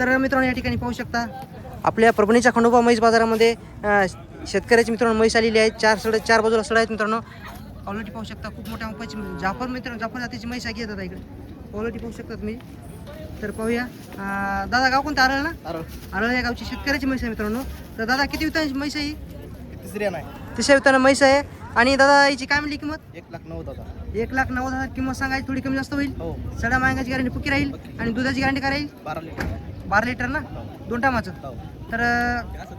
तर मित्रांनो या ठिकाणी पाहू शकता आपल्या परभणीच्या खंडोबा म्हैस बाजारामध्ये शेतकऱ्याची मित्रांनो म्हैस आलेली आहेत चार सड चार बाजूला सड आहेत मित्रांनो. क्वालिटी पाहू शकता खूप मोठ्या अंकाची जाफर मित्रांनो जाफर जातीची म्हैस आहे दादा इकडे? क्वालिटी पाहू शकता तुम्ही. तर पाहूया. दादा गाव कोणतं? आरळ ना? आरळ. या गावची शेतकऱ्याची म्हैस आहे मित्रांनो. तर दादा किती वितांची म्हैस आहे ही? तिसऱ्या नाही तिसऱ्या वितानं म्हैस आहे. आणि दादा याची काय म्हणली किंमत? एक लाख नव्वद हजार. एक लाख नव्वद हजार किंमत सांगायची थोडी कमी जास्त होईल. हो. सडा मागाची गॅरंटी पक्की राहील आणि दुधाची गॅरंटी काय राहील? बारा लिटर. बारा लिटर ना? दोन टायमाचं? हो. तर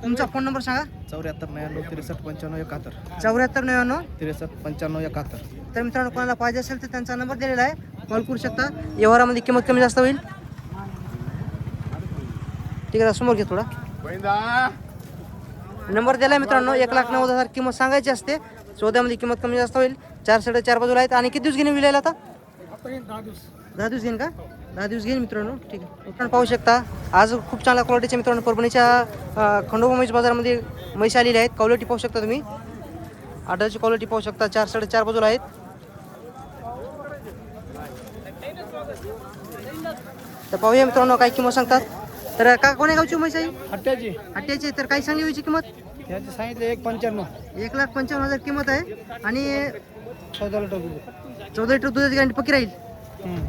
तुमचा फोन नंबर सांगा. चौऱ्याहत्तर नव्याण्णव त्रेसष्ट पंच्याण्णव एकाहत्तर. चौऱ्याहत्तर नव्याण्णव? त्रेसष्ट पंच्याण्णव एकाहत्तर. तर मित्रांनो कोणाला पाहिजे असेल तर त्यांचा नंबर दिलेला आहे. कॉल करू शकता. व्यवहारामध्ये किंमत कमी जास्त होईल. ठीक आहे समोर घे थोडा. नंबर दिला आहे मित्रांनो एक लाख नव्वद हजार किंमत सांगायची असते. चौदामध्ये किंमत कमी जास्त होईल. चार साडे चार बाजूला आहेत. आणि किती दिवस घेणे विलायला आता? दहा दिवस घेईन का? दहा दिवस घेईन मित्रांनो. ठीक आहे. मित्रांनो पाहू शकता आज खूप चांगल्या क्वालिटीच्या मित्रांनो परभणीच्या खंडोबा म्हैस बाजारामध्ये म्हैस आलेल्या आहेत. क्वालिटी पाहू शकता तुम्ही. आर्डरची क्वालिटी पाहू शकता. चार साडे चार बाजूला आहेत. तर पाहूया मित्रांनो काय किंमत सांगतात. तर का कोण्या गावची म्हैस आहे? अठ्ठ्याची अठ्ठ्याची तर काय सांगली व्हायची किंमत? त्याचे सांगितले एक पंच्याण्णव. एक लाख पंचावन्न हजार किंमत आहे. आणि चौदा लिटर दूध चौदा लिटर दुधाची गॅरंटी पक्की राहील?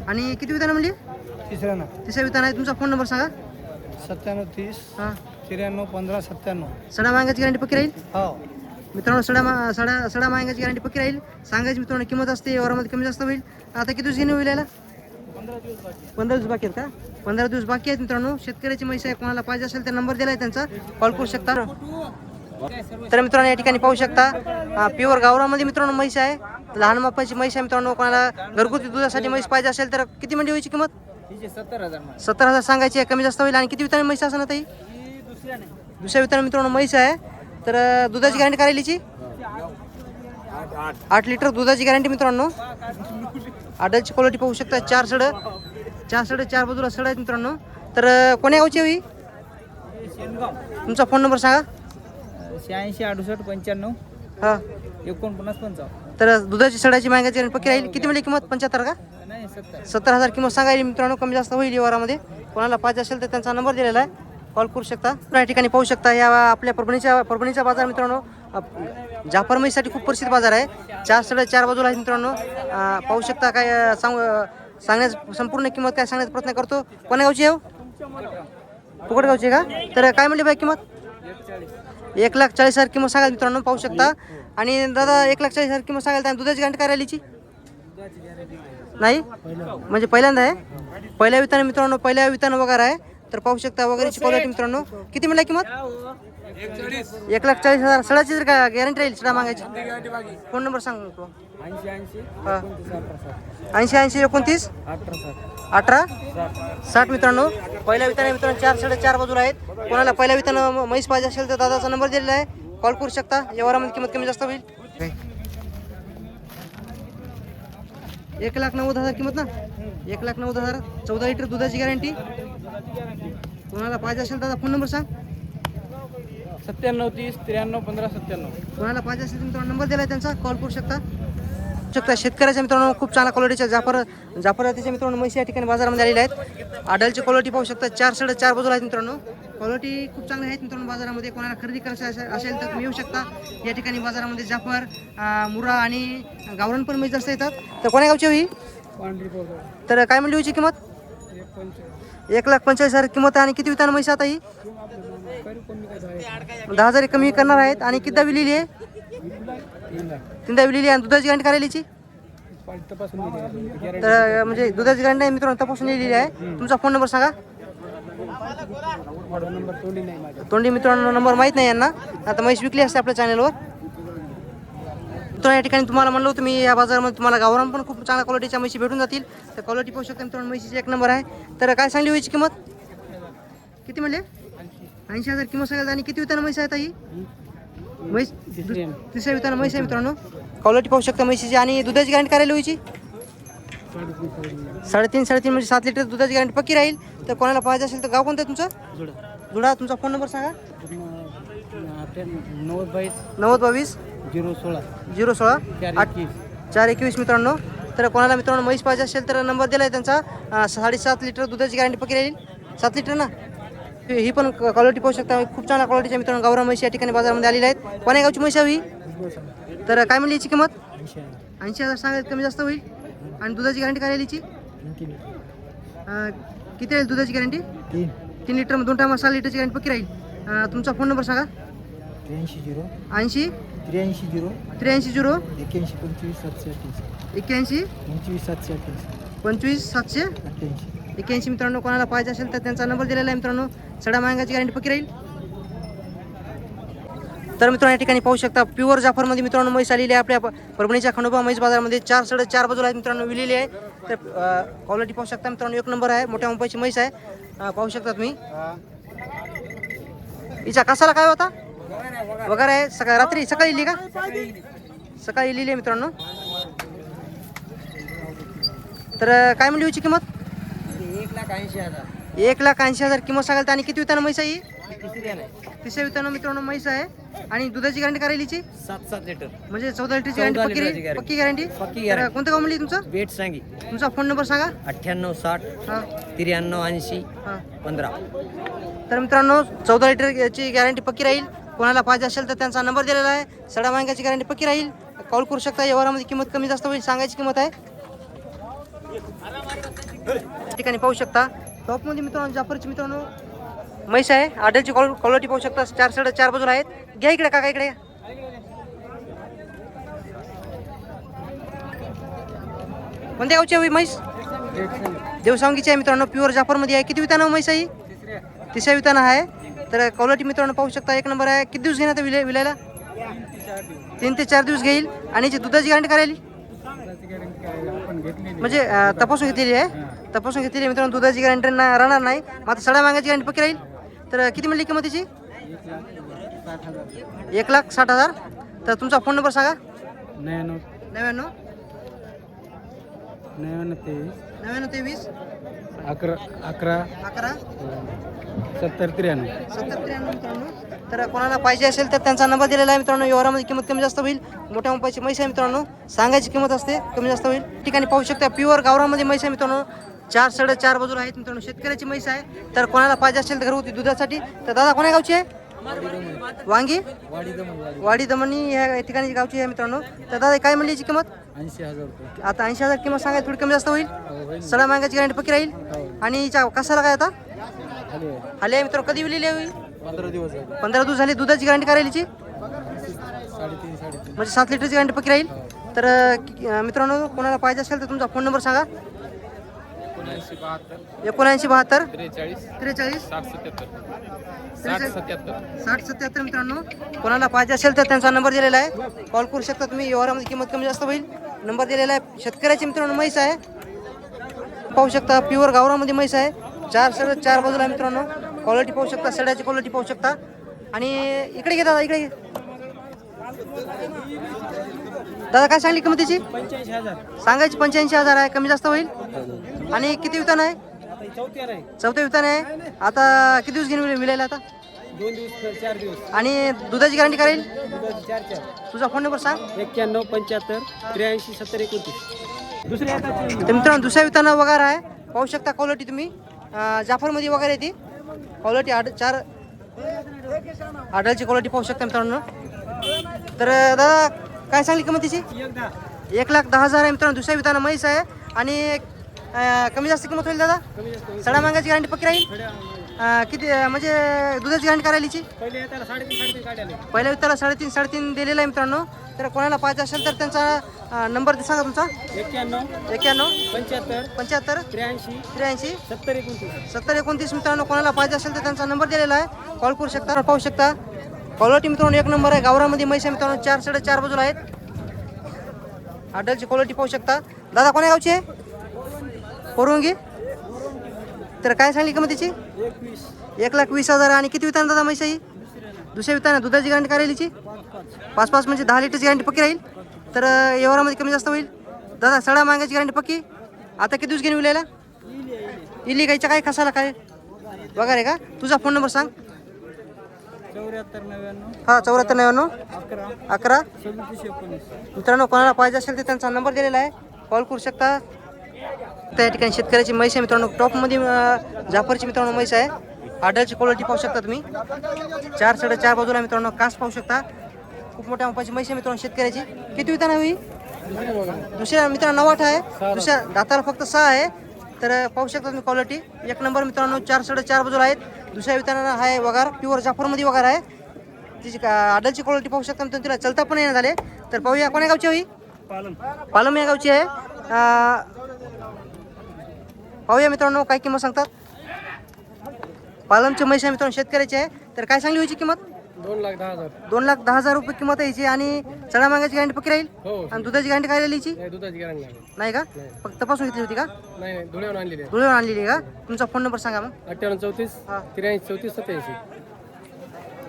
आणि किती विधान म्हणली? तिसऱ्या ना तिसऱ्या विधान आहे. तुमचा फोन नंबर सांगा. सत्त्याण्णव तीस हां. त्र्याण्णव पंधरा सत्त्याण्णव. सडा मागाची गॅरंटी पक्की राहील? हो. मित्रांनो सडा मा सडा सडा मागाची गॅरंटी पक्की राहील. सांगायची मित्रांनो किंमत असते व्यवहारामध्ये कमी जास्त होईल. आता किती दिवस घेणे होईल याला पंधरा दिवस बाकी आहेत का? पंधरा दिवस बाकी आहेत मित्रांनो. शेतकऱ्याची म्हैस आहे कोणाला पाहिजे असेल तर नंबर दिला आहे त्यांचा. कॉल करू शकता. तर मित्रांनो या ठिकाणी पाहू शकता प्युअर गावरामध्ये मित्रांनो म्हैस आहे. लहान मापाची म्हैस आहे मित्रांनो. कोणाला घरगुती दुधासाठी म्हैस पाहिजे असेल तर किती मंडी व्हायची किंमत? सत्तर हजार सांगायची आहे. कमी जास्त होईल. आणि किती विताने म्हैस असणार ताई? दुसऱ्या विताने मित्रांनो म्हैस आहे. तर दुधाची गॅरंटी करायलीची आठ लिटर दुधाची गॅरंटी मित्रांनो. आडलची क्वालिटी पाहू शकता. चार सड चार सड चार बाजूला सड आहेत मित्रांनो. तर कोण्या गावची हवी तुमचा फोन नंबर सांगा. शहाऐंशी अडुसष्ट पंच्याण्णव हां. एकोणपन्नास पंचावन्न. तर दुधाची सडाची मागायची गॅरंटी पक्की राहील? किती म्हणजे किंमत? पंच्याहत्तर का? नाही सत्तर. सत्तर हजार किंमत सांगायली मित्रांनो कमी जास्त होईल व्यवहारामध्ये. कोणाला पाहिजे असेल तर त्यांचा नंबर दिलेला आहे. कॉल करू शकता. या ठिकाणी पाहू शकता. या आपल्या परभणीच्या परभणीचा बाजार मित्रांनो अ- जाफर म्हैससाठी खूप प्रसिद्ध बाजार आहे. चार साडे चार बाजूला आहे मित्रांनो. अ, पाहू शकता काय अ, सांग सांगण्यास संपूर्ण किंमत काय सांगण्याचा प्रयत्न करतो. कोण्या गावची आहे हो? फुकट गावची आहे का? तर काय म्हणली बाई किंमत? एक लाख चाळीस हजार किंमत सांगाल मित्रांनो पाहू शकता. आणि दादा एक लाख चाळीस हजार किंमत सांगाल त्या दुधाची गॅरंटी काय राहिलीची? नाही? म्हणजे पहिल्यांदा आहे? पहिल्या विताने मित्रांनो पहिल्या वितानं वगैरे आहे. तर पाहू शकता वगैरेची क्वालिटी मित्रांनो. किती म्हणला किंमत? एक लाख चाळीस हजार. सडाची जर का गॅरंटी राहील सडा मागायची. फोन नंबर सांग ऐंशी ऐंशी एकोणतीस अठरा? साठ मित्रांनो. पहिल्या विताने मित्रांनो चार साडे चार बाजूला आहेत. कोणाला पहिल्या वितानं म्हैस पाहिजे असेल तर दादाचा नंबर दिलेला आहे. कॉल करू शकता. व्यवहारामध्ये किंमत कमी जास्त होईल. एक लाख नव्वद हजार किंमत ना? एक लाख नव्वद हजार. चौदा लिटर दुधाची गॅरंटी. कोणाला पाहिजे असेल दादा फोन नंबर सांग. सत्त्याण्णव तीस त्र्याण्णव पंधरा सत्त्याण्णव. कोणाला पाहिजे असेल तर नंबर दिला आहे त्यांचा. कॉल करू शकता. शकता. शेतकऱ्याच्या मित्रांनो खूप चांगल्या क्वालिटीच्या जाफर जाफर जातीच्या मित्रांनो म्हशी या ठिकाणी बाजारामध्ये आलेल्या आहेत. आडलची क्वालिटी पाहू शकता. चार साडे चार बाजूला आहेत मित्रांनो. क्वालिटी खूप चांगली आहेत मित्रांनो बाजारामध्ये. कोणाला खरेदी करायची असेल तर तुम्ही येऊ शकता. या ठिकाणी बाजारामध्ये जाफर मुरा आणि गावरण पण म्हैस जास्त येतात. तर कोण्या गावची होई तर काय म्हणली होईची किंमत? एक लाख पंचेचाळीस हजार किंमत आहे. आणि किती वितान म्हैस आता ही? दहा हजार कमी करणार आहेत. आणि किती विलेली आहे? तीन लाख विलेली आहे आणि दुधाची गॅरंटी करायलीची तर म्हणजे दुधाची गॅरंटी मित्रांनो तपासून लिहिलेली आहे. तुमचा फोन नंबर सांगा. तोंडी मित्रांनो नंबर माहीत नाही यांना. आता म्हैस विकली असते आपल्या चॅनलवर मित्रांनो या ठिकाणी तुम्हाला म्हणलं तुम्ही या बाजारामध्ये तुम्हाला गावरान पण खूप चांगल्या क्वालिटीच्या म्हशी भेटून जातील. तर क्वालिटी पाहू शकता मित्रांनो म्हशीची एक नंबर आहे. तर काय सांगली व्हायची किंमत? किती म्हणले? ऐंशी हजार किंमत सांगायला आणि किती विताना म्हैस आहे आता ही? म्हैस तिसरी तिसऱ्या विताना म्हैस आहे मित्रांनो. क्वालिटी पाहू शकता म्हशीची आणि दुधाची गॅरंटी करायला व्हायची साडेतीन साडेतीन म्हणजे सात लिटर दुधाची गॅरंटी पक्की राहील. तर कोणाला पाहिजे असेल तर गाव कोणतं आहे तुमचं? जुडा. तुमचा फोन नंबर सांगा. नव्वद बावीस नव्वद बावीस झिरो सोळा. झिरो सोळा चार आठ एकवीस. चार एकवीस मित्रांनो. तर कोणाला मित्रांनो म्हैस पाहिजे असेल तर नंबर दिला आहे त्यांचा साडेसात लिटर दुधाची गॅरंटी पक्की राहील. सात लिटर ना? ही पण क्वालिटी पाहू शकता. खूप चांगल्या क्वालिटीच्या मित्रांनो गावरा म्हशी या ठिकाणी बाजारामध्ये आलेल्या आहेत. कोण्या गावची म्हशी हवी तर काय म्हणली याची किंमत? ऐंशी हजार सांगायला कमी जास्त होईल. आणि दुधाची गॅरंटी काय राहील याची? किती राहील दुधाची गॅरंटी तीन लिटर दोन टायमा सहा लिटरची गॅरंटी पक्की राहील. तुमचा फोन नंबर सांगा. त्र्याऐंशी झिरो ऐंशी? त्र्याऐंशी झिरो? त्र्याऐंशी झिरो एक्याऐंशी पंचवीस सातशे अठ्ठ्याऐंशी एक्क्याऐंशी? पंचवीस सातशे अठ्ठ्याऐंशी पंचवीस सातशे अठ्ठ्याऐंशी एक्क्याऐंशी मित्रांनो कोणाला पाहिजे असेल तर त्यांचा नंबर दिलेला आहे मित्रांनो. सडा मांगाची गॅरंटी पक्की राहील. तर मित्रांनो या ठिकाणी पाहू शकता प्युअर जाफरमध्ये मित्रांनो म्हैस आलेली आहे. आपल्या परभणीच्या खंडोबा म्हैस बाजारामध्ये चार सडे चार बाजूला आहेत मित्रांनो विलेली आहे. तर क्वालिटी पाहू शकता मित्रांनो एक नंबर आहे. मोठ्या मुंबईची म्हैस आहे. पाहू शकता तुम्ही. हिचा कसाला काय होता? वगैरे आहे. सकाळ रात्री सकाळी इली का? सकाळी इलेली आहे मित्रांनो. तर काय म्हणली हिची किंमत? ऐंशी हजार. एक लाख ऐंशी हजार किंमत सांगाल तर आणि किती वितानं म्हैस आहे ही? तिसऱ्या वितानं मित्रांनो म्हैस आहे. आणि दुधाची गॅरंटी करायलीची सात सात लिटर. म्हणजे चौदा लिटरची गॅरंटी पक्की लिटरची राहील? guarantee. पक्की गॅरंटी पक्की तर guarantee. कोणतं गाव म्हणली तुमचं? वेट सांगी. तुमचा फोन नंबर सांगा. अठ्ठ्याण्णव साठ हां. त्र्याण्णव ऐंशी हां. पंधरा. तर मित्रांनो चौदा लिटरची गॅरंटी पक्की राहील. कोणाला पाहिजे असेल तर त्यांचा नंबर दिलेला आहे. सडा मांगाची गॅरंटी पक्की राहील. कॉल करू शकता व्यवहारामध्ये किंमत कमी जास्त होईल सांगायची किंमत आहे. ठिकाणी पाहू शकता. टॉपमध्ये मित्रांनो जाफरची मित्रांनो. म्हैस आहे आडलची क्वालिटी पाहू शकता. चार साडे चार बाजूला आहेत. घ्या इकडे काका इकडे कोणत्या गावची हवी म्हैस? देवसांगीची आहे मित्रांनो. प्युअर जाफरमध्ये आहे. किती विताना म्हैस आहे ही? तिसऱ्या विताना आहे. तर क्वालिटी मित्रांनो पाहू शकता. एक नंबर आहे. किती दिवस घेणार विले विलायला? तीन ते चार दिवस घेईल. आणि याची दुधाची गॅरंटी करायली? म्हणजे तपासून घेतलेली आहे. तपासून घेतलेली मित्रांनो दुधाची गॅरंटी ना राहणार नाही. आता सडा मागायची गॅरंटी पक्की राहील? तर किती मिळली किंमत त्याची एक लाख साठ हजार. तर तुमचा फोन नंबर सांगा. नव्याण्णव. नव्याण्णव. नव्याण्णव तेवीस. नव्याण्णव तेवीस. अकरा अकरा. अकरा. सत्तर त्र्याण्णव. सत्तर त्र्याण्णव मित्रांनो. तर कोणाला पाहिजे असेल तर त्यांचा नंबर दिलेला आहे मित्रांनो. व्यवहारामध्ये किंमत कमी जास्त होईल. मोठ्या मुंबईची म्हैस आहे मित्रांनो. सांगायची किंमत असते कमी जास्त होईल. ठिकाणी पाहू शकता प्युअर गावरामध्ये म्हैस आहे मित्रांनो. चार साडे चार बाजूला आहेत मित्रांनो. शेतकऱ्याची म्हैस आहे. तर कोणाला पाहिजे असेल तर घरगुती दुधासाठी. तर दादा कोण्या गावची आहे? वांगी? वाडी दमणी या ठिकाणी गावची आहे मित्रांनो. तर दादा काय म्हणली याची किंमत? ऐंशी हजार आता ऐंशी हजार किंमत सांगायची थोडी कमी जास्त होईल. सडा मागायची गॅरंटी पक्की राहील. आणि कसाला काय आता? आले आहे मित्रांनो. कधी विलेली आहे? पंधरा दिवस झाले. पंधरा दिवस झाले. दुधाची गॅरंटी करायची म्हणजे सात लिटरची गॅरंटी पक्की राहील. तर मित्रांनो कोणाला पाहिजे असेल तर तुमचा फोन नंबर सांगा. एकोणऐंशी बहात्तर. एकोणऐंशी बहात्तर? त्रेचाळीस. त्रेचाळीस? साठ सत्याहत्तर. त्रेचाळीस? सत्याहत्तर. साठ सत्याहत्तर मित्रांनो कोणाला पाहिजे असेल तर त्यांचा नंबर दिलेला आहे. कॉल करू शकता तुम्ही व्यवहारामध्ये किंमत कमी जास्त होईल. नंबर दिलेला आहे शेतकऱ्याची मित्रांनो म्हैस आहे. पाहू शकता प्युअर गावरामध्ये म्हैस आहे. चार सड चार बाजूला मित्रांनो. क्वालिटी पाहू शकता सड्याची क्वालिटी पाहू शकता. आणि इकडे घे दादा इकडे घे. दादा काय सांगली पंच्याऐंशी हजार. सांगायची पंच्याऐंशी हजार आहे. कमी जास्त होईल? आणि किती वितान आहे? चौथ्या वितान आहे. आता किती दिवस घेऊन विलायला आता? दोन दिवस चार दिवस. आणि दुधाची गॅरंटी करेल? दुधाची चार चार. तुझा फोन नंबर सांग. एक्क्याण्णव पंच्याहत्तर त्र्याऐंशी सत्तर एकोणतीस. दुसऱ्या हाताची तर मित्रांनो दुसऱ्या विताना वगैरे आहे. पाहू शकता क्वालिटी तुम्ही. अं, जाफरमध्ये वगैरे येते क्वालिटी आठ चार. आडलची क्वालिटी पाहू शकता मित्रांनो. तर दादा काय सांगली किंमत तिची एक लाख दहा हजार आहे मित्रांनो दुसऱ्या विताना म्हैस आहे. आणि कमी जास्त किंमत होईल दादा. सडा मागायची गॅरंटी पक्की राहील? किती म्हणजे दुधाची गॅरंटी करायलीची पहिल्या वित्ताला साडेतीन साडेतीन दिलेला आहे मित्रांनो. तर कोणाला पाहिजे असेल तर त्यांचा नंबर सांगा तुमचा. एक्क्याण्णव एक्क्याण्णव पंच्याहत्तर पंच्याहत्तर त्र्याऐंशी त्र्याऐंशी सत्तर एकोणतीस. सत्तर एकोणतीस मित्रांनो कोणाला पाहिजे असेल तर त्यांचा नंबर दिलेला आहे. कॉल करू शकता पाहू शकता. क्वालिटी मित्रांनो एक नंबर आहे. गावरामध्ये म्हैस आहे मित्रांनो चार साडेचार बाजूला आहेत. अडलची क्वालिटी पाहू शकता. दादा कोण्या गावची? आहे कोरुंगी? तर काय सांगली किंमत त्याची एक लाख वीस हजार. आणि किती वितान दादा म्हैस ही? दुसऱ्या विताना दुधाची गॅरंटी करायलीची पाच पाच म्हणजे दहा लिटरची गॅरंटी पक्की राहील. तर एवढामध्ये व्यवहारामध्ये कमी जास्त होईल. दादा सडा मागायची गॅरंटी पक्की? आता किती दिवस घेऊन विलायला इली गायच्या काय कसाला काय? वगैरे का? तुझा फोन नंबर सांग. हा चौऱ्याहत्तर नव्याण्णव? अकरा मित्रांनो कोणाला पाहिजे असेल तर त्यांचा नंबर दिलेला आहे. कॉल करू शकता. त्या ठिकाणी शेतकऱ्याची म्हैस आहे मित्रांनो. टॉपमध्ये जाफरची मित्रांनो म्हैस आहे. आडलची क्वालिटी पाहू शकता तुम्ही. चार साडे चार बाजूला मित्रांनो कास पाहू शकता. खूप मोठ्या मापाची म्हैस आहे मित्रांनो शेतकऱ्याची. किती विताना होई दुसऱ्या मित्रांनो नवाठ आहे. दुसऱ्या दाताला फक्त सहा आहे. तर पाहू शकता तुम्ही क्वालिटी एक नंबर मित्रांनो चार साडे चार बाजूला आहेत. दुसऱ्या विताना आहे वगार प्युअर जाफरमध्ये वगार आहे. तिची का आडलची क्वालिटी पाहू शकता तिला चलता पण येणं झाले. तर पाहूया कोण्या गावची होई पालम या गावची आहे. पाहूया मित्रांनो काय किंमत सांगतात? पालमची म्हैस मित्रांनो शेतकऱ्याची आहे. तर काय सांगली होईची किंमत? दोन लाख दहा हजार. दोन लाख दहा हजार रुपये किंमत आहे याची आणि चढा मागायची गॅरंटी पक्की राहील? हो. आणि दुधाची गॅरंटी काय राहिली हिची? नाही दुधाची गॅरंटी नाही. नाही का? फक्त तपासून घेतली होती का? नाही नाही. धुळ्यावर आणलेली आहे. धुळेवर आणलेली का? तुमचा फोन नंबर सांगा मग. अठ्ठ्याण्णव चौतीस हा. त्र्याऐंशी चौतीस सत्याऐंशी.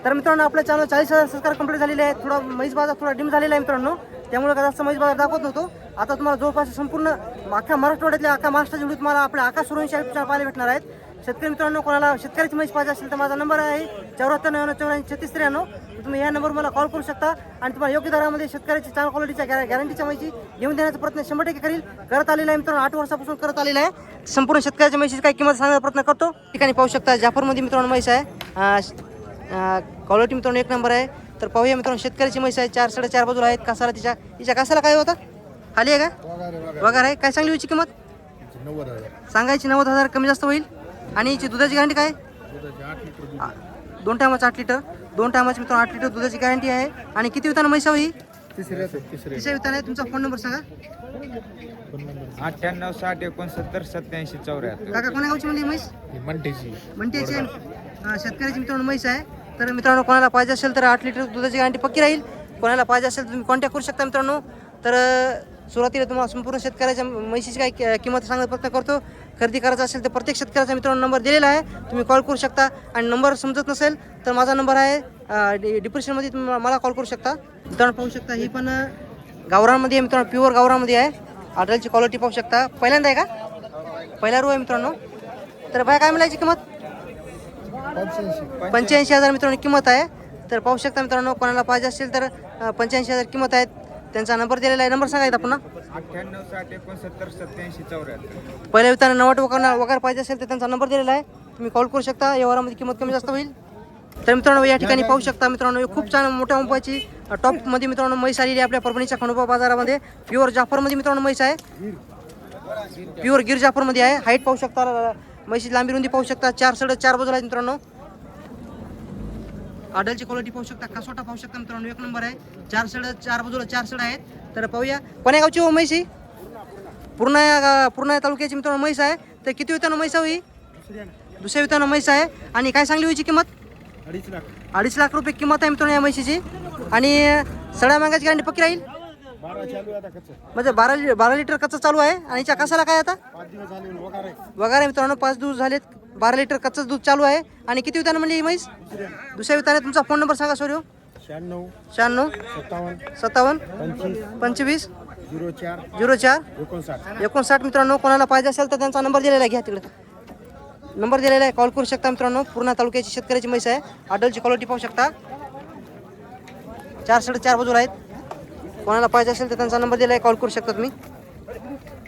तर मित्रांनो आपल्या चॅनल चाळीस हजार सबस्क्राईब कंप्लीट झालेले आहे थोडा म्हैस बाजार थोडा डिम झालेला आहे मित्रांनो. त्यामुळे जास्त म्हैस बाजार दाखवत नव्हतो. आता तुम्हाला जवळपास संपूर्ण अख्ख्या मराठवाड्यातल्या अख्ख्या महाराष्ट्राच्या व्हिडिओ तुम्हाला आपल्या आकाश सुरवंशी चॅनल पाहायला भेटणार आहेत. शेतकरी मित्रांनो कोणाला शेतकऱ्याची म्हैस पाहिजे असेल तर माझा नंबर आहे चौऱ्याहत्तर नव्याण्णव चौऱ्याऐंशी छत्तीस त्र्याण्णव. तर तुम्ही या नंबरवर मला कॉल करू शकता आणि तुम्हाला योग्य दरामध्ये शेतकऱ्याची चांगल्या क्वालिटीच्या गॅ गॅरंटीच्या म्हैशी घेऊन देण्याचा प्रयत्न शंभर टक्के करील. करत आलेला आहे मित्रांनो आठ वर्षापासून करत आलेला आहे. संपूर्ण शेतकऱ्याच्या म्हैशीची काही किंमत सांगण्याचा प्रयत्न करतो. ठिकाणी पाहू शकता जाफरमध्ये मित्रांनो म्हैस आहे. क्वालिटी मित्रांनो एक नंबर आहे. तर पाहूया मित्रांनो शेतकऱ्याची म्हैस आहे चार साडेचार बाजूला आहेत. कासाला तिच्या तिच्या कासाला काय होता? खाली आहे का? वगार आहे काय सांगली होती किंमत? सांगायची नव्वद हजार कमी जास्त होईल? आणि हिची दुधाची गॅरंटी काय? आ, दोन टायमाचं आठ लिटर. दोन टायमाची मित्रांनो आठ लिटर दुधाची गॅरंटी आहे. आणि किती विताना म्हैसा होई तिसऱ्या विताना आहे. तुमचा फोन नंबर सांगा. अठ्ठ्याण्णव साठ एकोणसत्तर सत्याऐंशी चौऱ्याहत्तर. काका कोण्या गावची म्हणली म्हैस? मंटेची म्हणते शेतकऱ्याची मित्रांनो म्हैस आहे. तर मित्रांनो कोणाला पाहिजे असेल तर आठ लिटर दुधाची गॅरंटी पक्की राहील. कोणाला पाहिजे असेल तर तुम्ही कॉन्टॅक्ट करू शकता मित्रांनो. तर अं, सुरुवातीला तुम्हाला संपूर्ण शेतकऱ्याच्या म्हैशीची काही कि- किंमत सांगण्याचा प्रयत्न करतो. खरेदी करायचा असेल तर प्रत्येक शेतकऱ्याचा मित्रांनो नंबर दिलेला आहे. तुम्ही कॉल करू शकता. आणि नंबर समजत नसेल तर माझा नंबर आहे डिप्रेशनमध्ये तुम्ही मला कॉल करू शकता. मित्रांनो पाहू शकता ही पण आहे मित्रांनो प्युअर गावरामध्ये आहे. आडलची क्वालिटी पाहू शकता. पहिल्यांदा आहे का? पहिला रो आहे मित्रांनो. तर बाय काय मिळायची किंमत? पंच्याऐंशी. हजार मित्रांनो किंमत आहे. तर पाहू शकता मित्रांनो कोणाला पाहिजे असेल तर पंच्याऐंशी हजार किंमत आहेत. त्यांचा नंबर दिलेला आहे. नंबर सांगायचा पुन्हा. अठ्ठ्याण्णव साठ एकोणसत्तर सत्याऐंशी चौऱ्याहत्तर. पहिल्या विताना नवाट वगैरे वगैरे पाहिजे असेल तर त्यांचा नंबर दिलेला आहे. तुम्ही कॉल करू शकता. व्यवहारामध्ये किंमत कमी जास्त होईल. तर मित्रांनो या ठिकाणी पाहू शकता मित्रांनो हे खूप छान मोठ्या मुंबईची टॉपमध्ये मित्रांनो म्हैस आलेली आहे आपल्या परभणीच्या खंडोबा बाजारामध्ये. प्युअर जाफरमध्ये मित्रांनो म्हैस आहे. प्युअर गिर जाफरमध्ये आहे. हाईट पाहू शकता म्हैशी लांबी रुंदी पाहू शकता. चार साडे चार बाजूला आहेत मित्रांनो. आडलची क्वालिटी पाहू शकता. कासोटा पाहू शकता मित्रांनो. एक नंबर आहे. चार सड चार बाजूला चार सड आहेत. तर पाहूया. कोण्या गावची हो म्हैसी पूर्ण या- पूर्ण या तालुक्याची मित्रांनो म्हैस आहे. तर किती वितानं म्हैस होई दुसऱ्या वितानं म्हैस आहे. आणि काय सांगली होईची किंमत? अडीच लाख. अडीच लाख रुपये किंमत आहे मित्रांनो या म्हैशीची. आणि सड्या मागायची गॅरंटी पक्की राहील? म्हणजे बारा बारा लिटर कच्चं चालू आहे. आणि कसाला काय आता? वगैरे मित्रांनो. पाच दिवस झालेत. बारा लिटर कच्चं दूध चालू आहे. आणि किती वितानं म्हणली ही म्हैस? दुसऱ्या विताने तुमचा फोन नंबर सांगा सोर्यो शहाण्णव. शहाण्णव. सत्तावन्न. सत्तावन्न. पंचवीस. झिरो चार. झिरो चार. एकोणसाठ. एकोणसाठ मित्रांनो कोणाला पाहिजे असेल तर त्यांचा नंबर दिलेला आहे. घ्या तिकडे. नंबर दिलेला आहे. कॉल करू शकता मित्रांनो. पूर्ण तालुक्याची शेतकऱ्याची म्हैस आहे. आडलची क्वालिटी पाहू शकता. चार साडे चार बाजूला आहेत. कोणाला पाहिजे असेल तर त्यांचा नंबर दिला आहे. कॉल करू शकता तुम्ही.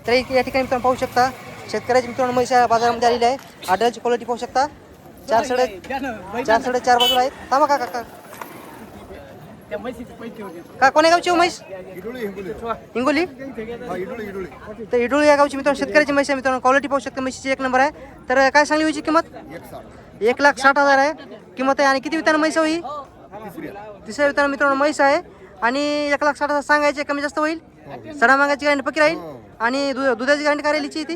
तर या ठिकाणी पाहू शकता. शेतकऱ्याची मित्रांनो म्हैस बाजारामध्ये आलेली आहे. आडलची क्वालिटी पाहू शकता. चार साडे चार साडे चार बाजूला आहेत. थांबा का काका. का कोण्या गावची हो म्हैस? हिंगोली तर इडोळी या गावची मित्रांनो शेतकऱ्याची म्हैस आहे मित्रांनो क्वालिटी पाहू शकता. म्हशीची एक नंबर आहे. तर काय सांगली होईची किंमत? एक लाख साठ हजार आहे. किंमत आहे. आणि किती वितानं म्हैस होई? तिसऱ्या वितानं मित्रांनो म्हैस आहे. आणि एक लाख साठ हजार सांगायचे कमी जास्त होईल? सडा मागायची गॅरंटी पक्की राहील? आणि दु दुधाची गॅरंटी काय राहिलीची ती?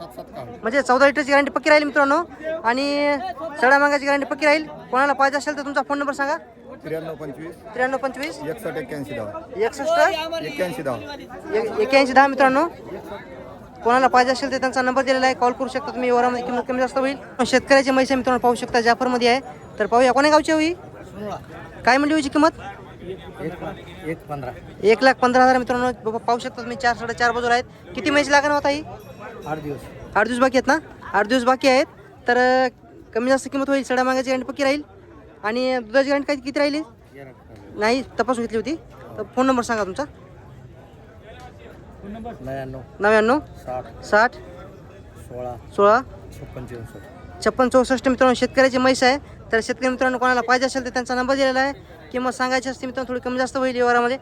म्हणजे चौदा लिटरची गॅरंटी पक्की राहील मित्रांनो. आणि सडा मागायची गॅरंटी पक्की राहील. कोणाला पाहिजे असेल तर तुमचा फोन नंबर सांगा. त्र्याण्णव पंचवीस. त्र्याण्णव पंचवीस. एकसष्ट एक्क्याऐंशी दहा. एकसष्ट एक्क्याऐंशी दहा. एक- एक्याऐंशी दहा मित्रांनो. कोणाला पाहिजे असेल तर त्यांचा नंबर दिलेला आहे. कॉल करू शकता तुम्ही. व्यवहारामध्ये किंमत कमी जास्त होईल. शेतकऱ्याचे मैसे मित्रांनो पाहू शकता. जाफरमध्ये आहे. तर पाहूया. कोण्या गावची होई काय म्हणली होईची किंमत? एक लाख पंधरा. हजार मित्रांनो. बाबा पाहू शकता तुम्ही. चार साडेचार बाजूला आहेत. किती म्हैस लागणार होता ही? आठ दिवस. आठ दिवस बाकी आहेत ना? आठ दिवस बाकी आहेत. तर कमी जास्त किंमत होईल सड्या मागायची गॅरंटी पक्की राहील. आणि दुधाची गॅरंटी काय किती राहिली? नाही तपासून घेतली होती. तर फोन नंबर सांगा तुमचा. नव्याण्णव. नव्याण्णव. साठ. साठ. सोळा. सोळा. छप्पन चौसष्ट. छप्पन चौसष्ट मित्रांनो शेतकऱ्याची म्हैस आहे. तर शेतकरी मित्रांनो कोणाला पाहिजे असेल तर त्यांचा नंबर दिलेला आहे. किंमत सांगायची असते मित्रांनो थोडी कमी जास्त होईल व्यवहारामध्ये.